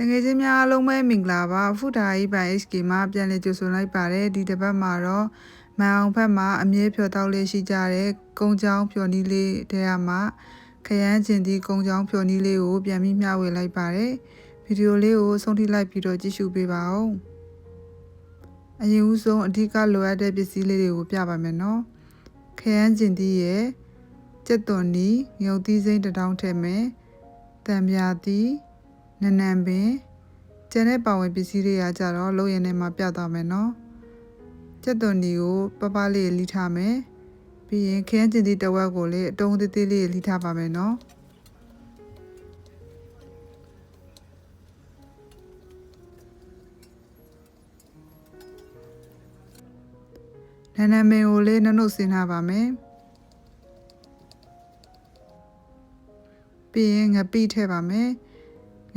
တငယ်ချင်းများအားလုံးပဲမင်္ဂလာပါဖူတာကြီးပိုင် HK မှာပြန်လည်ကြိုဆိုလိုက်ပါတယ်ဒီတစ်ပတ်မှာတော့မန်အောင်ဖက်မှာအမြဲဖြော်တောက်လေးရှိကြတဲ့ကုန်းချောင်းဖြော်နီးလေးတဲရမှာခရမ်းကျင်ဒီကုန်းချောင်းဖြော်နီးလေးကိုပြန်ပြီးမျှဝေလိုက်ပါတယ်ဗီဒီယိုလေးကိုဆုံးထိလိုက်ပြီးတော့ကြည့်ရှုပေးပါဦးအရင်ဦးဆုံးအဓိကလိုအပ်တဲ့ပစ္စည်းလေးတွေကိုပြပါမယ်နော်ခရမ်းကျင်ဒီရဲ့ကျက်သွန်နီငုတ်သီးစိမ့်တစ်တောင်းထည့်မယ်တံပြာသီး နနံပင်ကျန်တဲ့ပါဝင်ပစ္စည်းတွေကကြတော့လုံးရင်ထဲမှာပြသွားမယ်နော်ကျက်သွန်ဒီကိုပပလေးလိထားမယ်ပြီးရင်ခင်းကျင်ဒီတစ်ဝက်ကိုလည်းအတုံးသေးသေးလေးလိထားပါမယ်နော်နနံပင်ကိုလည်းနှုတ်နှုတ်ဆင်းထားပါမယ်ပြီးရင်ငပိထည့်ပါမယ်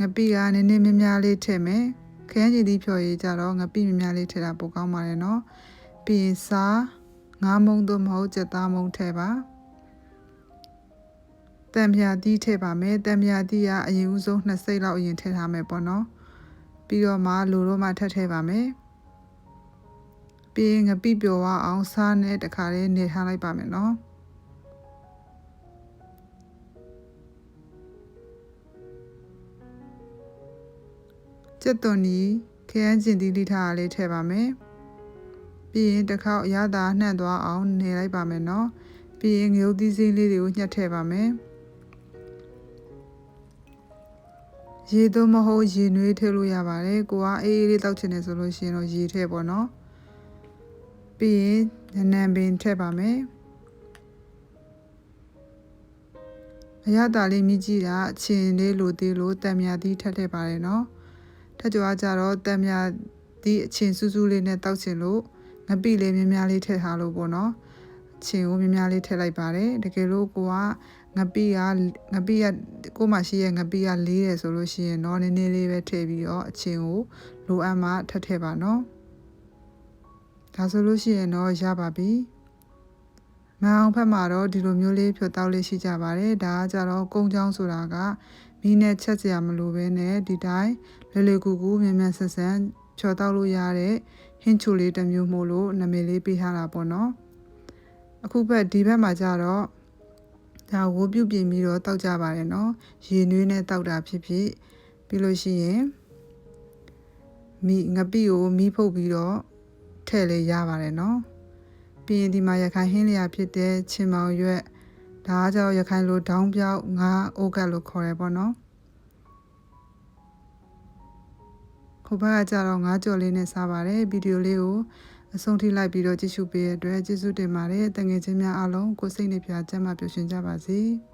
ငပိကနည်းနည်းများများလေးထည့်မယ်ခရမ်းကျင်သီးဖြော်ရည်ကြတော့ငပိများများလေးထည့်တာပိုကောင်းပါတယ်နော်ပြီးရင်စားငါးမုံသို့မဟုတ်ကြက်သားမုံထည့်ပါတံမြာသီးထည့်ပါမယ်တံမြာသီးကအရင်ဦးဆုံးနှစ်စိတ်လောက်အရင်ထည့်ထားမယ်ပေါ့နော်ပြီးတော့မှလိုတော့မှထပ်ထည့်ပါမယ်ပြီးရင်ငပိပျော်သွားအောင်စားနဲ့တခါလေးနေထားလိုက်ပါမယ်နော် ကျက်သွန်နီခရမ်းကျင်တီးလိထားလေးထည့်ပါမယ်ပြီးရင်တစ်ခေါက်အရသာနှံ့သွားအောင်နေလိုက်ပါမယ်နော်ပြီးရင်ငရုတ်သီးစိမ်းလေးတွေကိုညှက်ထည့်ပါမယ်ရေသွမဟုတ်ရေနွေးထည့်လို့ရပါတယ်ကိုကအေးအေးလေးတောက်ချင်တယ်ဆိုလို့ရှိရင်တော့ရေထည့်ပေါ့နော်ပြီးရင်နနံပင်ထည့်ပါမယ်အရသာလေးမြည်ကြည့်တာအချင်းလေးလိုသေးလို့တံမြာသီးထက်ထည့်ပါတယ်နော် ထက်ကြွားကြတော့တံမြာသီးအချင်းစူးစူးလေးနဲ့တောက်ချင်လို့ငပိလေးများများလေးထည့်ထားလို့ပေါ့နော်အချင်းကိုများများလေးထည့်လိုက်ပါတယ်တကယ်လို့ကိုကငပိကငပိကကိုမှရှိရဲ့ငပိကလေးတယ်ဆိုလို့ရှိရင်တော့နည်းနည်းလေးပဲထည့်ပြီးတော့အချင်းကိုလိုအပ်မှထပ်ထည့်ပါနော်ဒါဆိုလို့ရှိရင်တော့ရပါပြီ မအောင်ဖက်မှာတော့ဒီလိုမျိုးလေးဖြိုတောက်လေးရှိကြပါတယ်ဒါကကြတော့ကုန်းချောင်းဆိုတာကမီးနဲ့ချက်စရာမလိုဘဲနဲ့ဒီတိုင်းလွယ်လွယ်ကူကူမြန်မြန်ဆန်ဆန်ဖြောတောက်လို့ရတဲ့ဟင်းချိုလေးတစ်မျိုးမို့လို့နာမည်လေးပေးထားတာပေါ့နော်အခုဘက်ဒီဘက်မှာကြတော့ဒါဝိုးပြုတ်ပြင်ပြီးတော့တောက်ကြပါတယ်နော်ရေနွေးနဲ့တောက်တာဖြစ်ဖြစ်ပြီးလို့ရှိရင်မီငပိကိုမီးဖုတ်ပြီးတော့ထည့်လေးရပါတယ်နော် ပြီးရင်ဒီမှာရခိုင်ဟင်းလျာဖြစ်တဲ့ချင်မောင်ရွက်ဒါကကြောင့်ရခိုင်လိုဒေါင်းပြောက်ငါအိုကတ်လို့ခေါ်ရပေါ့နော်ခုဘက်ကကြတော့ငါကြော်လေးနဲ့စားပါတယ်ဗီဒီယိုလေးကိုအဆုံးထိလိုက်ပြီးတော့ကြည့်ရှုပေးရတဲ့အတွက်ကျေးဇူးတင်ပါတယ်တငယ်ချင်းများအားလုံးကိုစိတ်နှပြချမ်းသာပျော်ရွှင်ကြပါစေ။